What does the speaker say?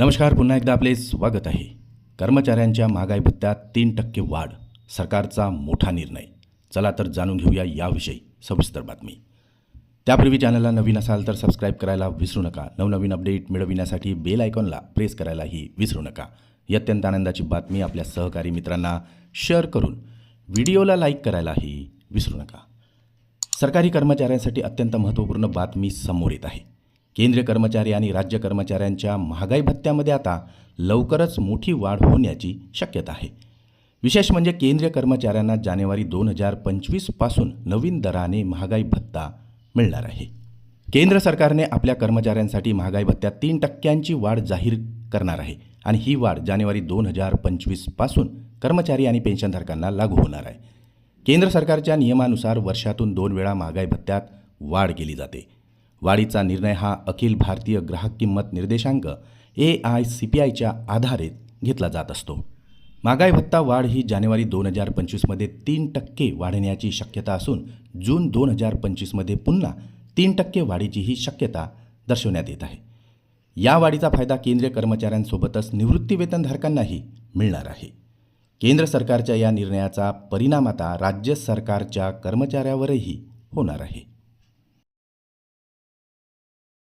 नमस्कार पुन्हा एकदा आपले स्वागत आहे. कर्मचाऱ्यांच्या महागाई भत्त्यात तीन टक्के वाढ सरकारचा मोठा निर्णय. चला तर जाणून घेऊया याविषयी सविस्तर बातमी. त्यापूर्वी चॅनलला नवीन असाल तर सबस्क्राईब करायला विसरू नका. नवनवीन अपडेट मिळविण्यासाठी बेल आयकॉनला प्रेस करायलाही विसरू नका. ही अत्यंत आनंदाची बातमी आपल्या सहकारी मित्रांना शेअर करून व्हिडिओला लाईक करायलाही विसरू नका. सरकारी कर्मचाऱ्यांसाठी अत्यंत महत्त्वपूर्ण बातमी समोर येत आहे. केंद्रीय कर्मचारी आणि राज्य कर्मचाऱ्यांच्या महागाई भत्त्यामध्ये आता लवकरच मोठी वाढ होण्याची शक्यता आहे. विशेष म्हणजे केंद्रीय कर्मचाऱ्यांना जानेवारी दोन हजार पंचवीसपासून नवीन दराने महागाई भत्ता मिळणार आहे. केंद्र सरकारने आपल्या कर्मचाऱ्यांसाठी महागाई भत्त्यात तीन टक्क्यांची वाढ जाहीर करणार आहे आणि ही वाढ जानेवारी दोन हजार पंचवीसपासून कर्मचारी आणि पेन्शनधारकांना लागू होणार आहे. केंद्र सरकारच्या नियमानुसार वर्षातून दोन वेळा महागाई भत्त्यात वाढ केली जाते. वाढीचा निर्णय हा अखिल भारतीय ग्राहक किंमत निर्देशांक ए आय सी पी आयच्या आधारे घेतला जात असतो. महागाई भत्ता वाढ ही जानेवारी दोन हजार पंचवीसमध्ये तीन टक्के वाढण्याची शक्यता असून जून दोन हजार पंचवीसमध्ये पुन्हा तीन टक्के वाढीचीही शक्यता दर्शवण्यात येत आहे. या वाढीचा फायदा केंद्रीय कर्मचाऱ्यांसोबतच निवृत्तीवेतनधारकांनाही मिळणार आहे. केंद्र सरकारच्या या निर्णयाचा परिणाम आता राज्य सरकारच्या कर्मचाऱ्यावरही होणार आहे.